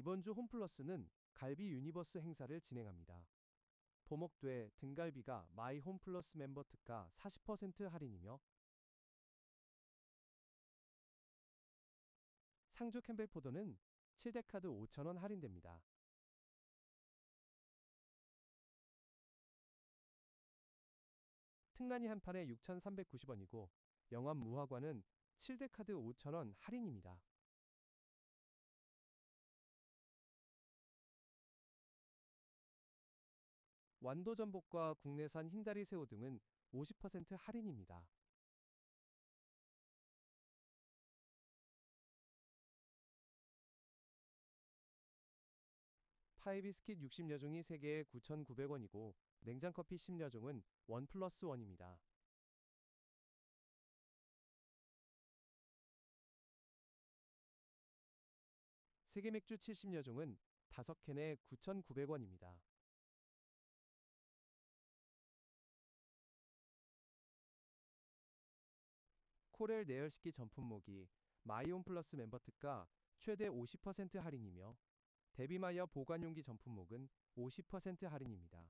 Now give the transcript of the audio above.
이번 주 홈플러스는 갈비 유니버스 행사를 진행합니다. 보목돼 등갈비가 마이 홈플러스 멤버 특가 40% 할인이며 상주 캠벨포도는 7대 카드 5,000원 할인됩니다. 특란이 한 판에 6,390원이고 영암 무화과는 7대 카드 5,000원 할인입니다. 완도 전복과 국내산 흰다리 새우 등은 50% 할인입니다. 파이비스킷 60여종이 3개에 9,900원이고 냉장커피 10여종은 원 플러스 원입니다. 세계 맥주 70여종은 5캔에 9,900원입니다. 코렐 내열식기 전품목이 마이온 플러스 멤버 특가 최대 50% 할인이며 데비마이어 보관용기 전품목은 50% 할인입니다.